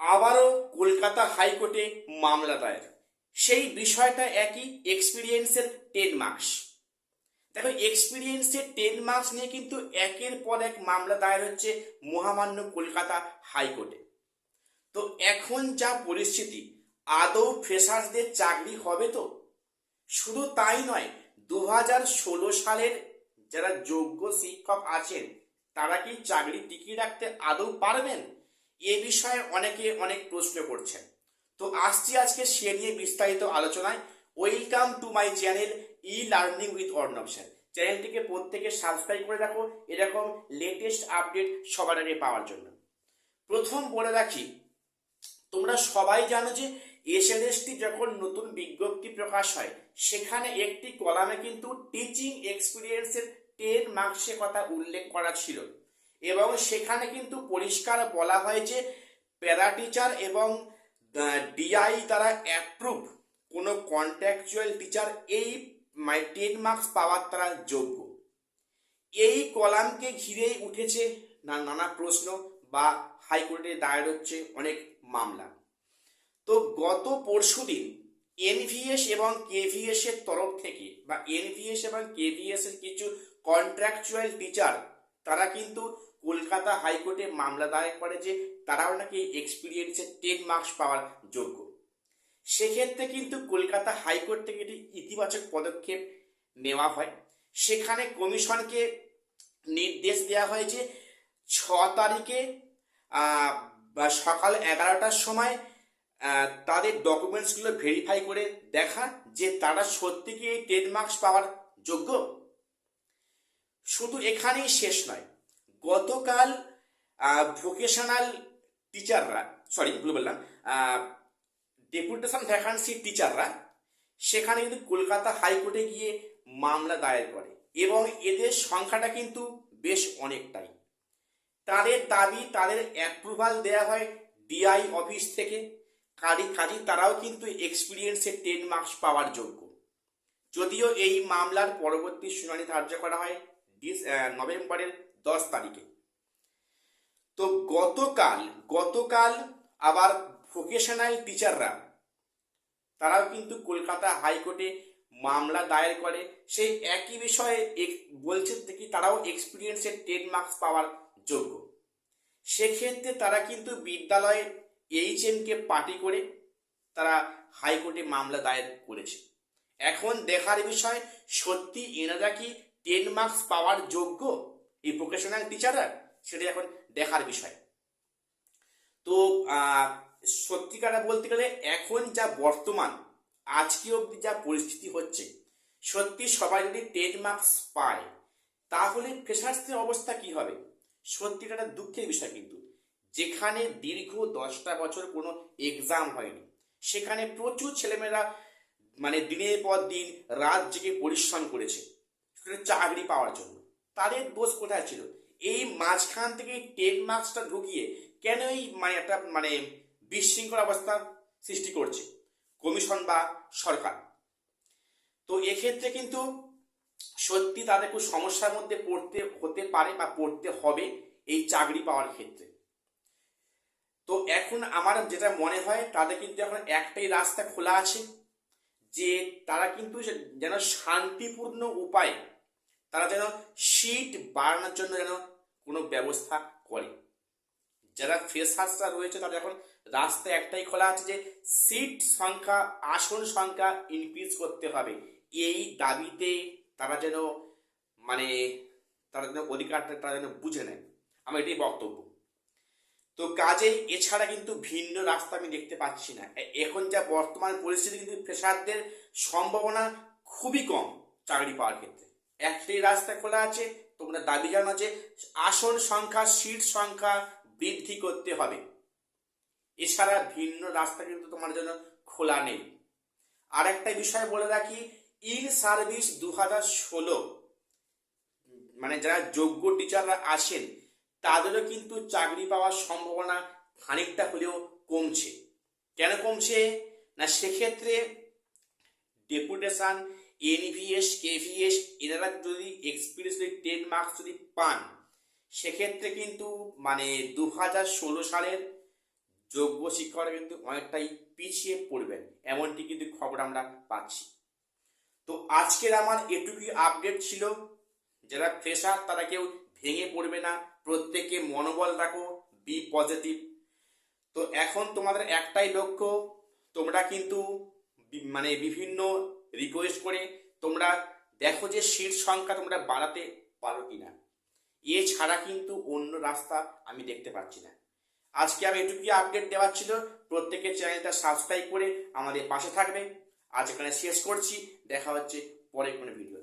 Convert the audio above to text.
আবারও কলকাতা হাইকোর্টে মামলা দায়ের। সেই বিষয়টা একই এক্সপিরিয়েন্সের টেন মার্কস দেখো এক্সপিরিয়েন্সের টেন মার্কস নিয়ে কিন্তু একের পর এক মামলা দায়ের হচ্ছে মহামান্য কলকাতা হাইকোর্টে। তো এখন যা পরিস্থিতি, আদৌ ফ্রেশার্সদের চাকরি হবে তো? শুধু তাই নয় দু হাজার ষোলো সালের যারা যোগ্য শিক্ষক আছেন, তারা কি চাকরি টিকিয়ে রাখতে আদৌ পারবেন? এ বিষয়ে অনেকে অনেক প্রশ্ন করছেন। তো আসছি আজকে সে নিয়ে বিস্তারিত আলোচনায়। Welcome to my channel e learning with Arnab sir চ্যানেলটিকে প্রত্যেকে সাবস্ক্রাইব করে রাখো, এরকম লেটেস্ট আপডেট সবার আগে পাওয়ার জন্য। প্রথম বলে রাখি, তোমরা সবাই জানো যে এসএলএসটি যখন নতুন বিজ্ঞপ্তি প্রকাশ হয়, সেখানে একটি কলামে কিন্তু টিচিং এক্সপিরিয়েন্সের টেন মার্কসের কথা উল্লেখ করা ছিল। এবং সেখানে কিন্তু পরিষ্কার বলা হয়েছে প্যারা টিচার এবং ডিআই দ্বারা অ্যাপ্রুভ কোনো কন্ট্রাকচুয়াল টিচার এই মানে টেন মার্কস পাওয়ার তারা যোগ্য। এই কলামকে ঘিরেই উঠেছে না, নানা প্রশ্ন বা হাইকোর্টে দায়ের হচ্ছে অনেক মামলা। তো গত পরশু দিন এনভিএস এবং কেভিএস এর তরফ থেকে বা এনভিএস এবং কেভিএস এর কিছু কন্ট্রাকচুয়াল টিচার তারা কিন্তু কলকাতা হাইকোর্টে মামলা দায়ের করে যে তারাও নাকি এক্সপিরিয়েন্সের টেন মার্কস পাওয়ার যোগ্য। সেক্ষেত্রে কিন্তু কলকাতা হাইকোর্ট থেকে একটি ইতিবাচক পদক্ষেপ নেওয়া হয়। সেখানে কমিশনকে নির্দেশ দেওয়া হয় যে ছ তারিখে সকাল এগারোটার সময় তাদের ডকুমেন্টসগুলো ভেরিফাই করে দেখা যে তারা সত্যি কি এই টেন মার্কস পাওয়ার যোগ্য? শুধু এখানেই শেষ নয়। গতকাল ভোকেশনাল টিচাররা সরি ভুল বললাম ডেপুটেশন ভ্যাকান্সি টিচাররা সেখানে কিন্তু কলকাতা হাইকোর্টে গিয়ে মামলা দায়ের করে এবং এদের সংখ্যাটা কিন্তু বেশ অনেকটাই। তাদের দাবি, তাদের অ্যাপ্রুভাল দেওয়া হয় ডিআই অফিস থেকে। কারি কাজী, তারাও কিন্তু এক্সপিরিয়েন্সে টেন মার্কস পাওয়ার যোগ্য। যদিও এই মামলার পরবর্তী শুনানি ধার্য করা হয় নভেম্বরের দশ তারিখে। তো গতকাল গতকাল আবার ভোকেশনাল টিচাররা তারাও কিন্তু কলকাতা হাইকোর্টে মামলা দায়ের করে। সেই একই বিষয়ে বলছে দেখি তারাও এক্সপিরিয়েন্সের টেন মার্কস পাওয়ার যোগ্য। সেক্ষেত্রে তারা কিন্তু বিদ্যালয়ের এইচএমকে পার্টি করে তারা হাইকোর্টে মামলা দায়ের করেছে। এখন দেখার বিষয়, সত্যি এনারা কি টেন মার্কস পাওয়ার যোগ্য? এই ভোকেশনাল টিচাররা সেটা এখন দেখার বিষয়। তো সত্যিকারা বলতে গেলে এখন যা বর্তমান, আজকে অবধি যা পরিস্থিতি হচ্ছে, সত্যি সবাই যদি টেন মার্কস পায়, তাহলে ফ্রেশার্সদের অবস্থা কি হবে? সত্যিটা একটা দুঃখের বিষয় কিন্তু, যেখানে দীর্ঘ দশটা বছর কোনো এক্সাম হয়নি, সেখানে প্রচুর ছেলেমেয়েরা মানে দিনের পর দিন রাত জেগে পরিশ্রম করেছে চাকরি পাওয়ার জন্য। তাদের দোষ কোথায় ছিল? এই মাঝখান থেকে টেন মার্কসটা ঢুকিয়ে কেন এই মানে একটা মানে বিশৃঙ্খল অবস্থা সৃষ্টি করছে? কমিশন বা সরকার। তো এক্ষেত্রে কিন্তু সত্যি তাদের খুব সমস্যার মধ্যে পড়তে, হতে পারে বা পড়তে হবে এই চাকরি পাওয়ার ক্ষেত্রে। তো এখন আমার যেটা মনে হয়, তাদের কিন্তু এখন একটাই রাস্তা খোলা আছে, যে তারা কিন্তু যেন শান্তিপূর্ণ উপায়ে তারা যেন সিট বাড়ানোর জন্য যেন কোনো ব্যবস্থা করে। যারা ফ্রেশার্সরা রয়েছে, তাদের এখন রাস্তা একটাই খোলা আছে যে সিট সংখ্যা, আসন সংখ্যা ইনক্রিজ করতে হবে। এই দাবিতে তারা যেন মানে তারা যেন অধিকারটা তারা যেন বুঝে নেয়। আমার এটাই বক্তব্য। তো কাজেই এছাড়া কিন্তু ভিন্ন রাস্তা আমি দেখতে পাচ্ছি না। এখন যা বর্তমান পরিস্থিতি কিন্তু ফ্রেশারদের সম্ভাবনা খুবই কম চাকরি পাওয়ার ক্ষেত্রে। একটাই রাস্তা খোলা আছে, তোমরা দাবি জানো যে আসন সংখ্যা, সিট সংখ্যা বৃদ্ধি করতে হবে। এছাড়া ভিন্ন রাস্তা কিন্তু তোমার জন্য খোলা নেই। আর একটা বিষয় বলে রাখি, ইন সার্ভিস দু হাজার ষোলো মানে যারা যোগ্য টিচাররা আসেন তাদেরও কিন্তু চাকরি পাওয়ার সম্ভাবনা খানিকটা হলেও কমছে। কেন কমছে? না, সেক্ষেত্রে ডেপুটেশন এনভিএস কেভিএস এনারা যদি এক্সপিরিয়েন্স যদি টেন মার্কস যদি পান, সেক্ষেত্রে কিন্তু মানে দু হাজার ষোলো সালের যোগ্য শিক্ষকরা কিন্তু অনেকটাই পিছিয়ে পড়বেন, এমনটি কিন্তু খবর আমরা পাচ্ছি। তো আজকের আমার এটুকুই আপডেট ছিল। যারা ফ্রেশার তারা কেউ ভেঙে পড়বে না। প্রত্যেকে মনোবল রাখো বি পজিটিভ তো এখন তোমাদের একটাই লক্ষ্য, তোমরা কিন্তু মানে বিভিন্ন রিকোয়েস্ট করে, তোমরা দেখো যে সিট সংখ্যা তোমরা বাড়াতে পারো কি না এছাড়া কিন্তু অন্য রাস্তা আমি দেখতে পাচ্ছি না। আজকে আমি এটুকুই আপডেট দেওয়ার ছিল। প্রত্যেকের চ্যানেলটা সাবস্ক্রাইব করে আমাদের পাশে থাকবে। আজ এখানে শেষ করছি। দেখা হচ্ছে পরে কোনো ভিডিও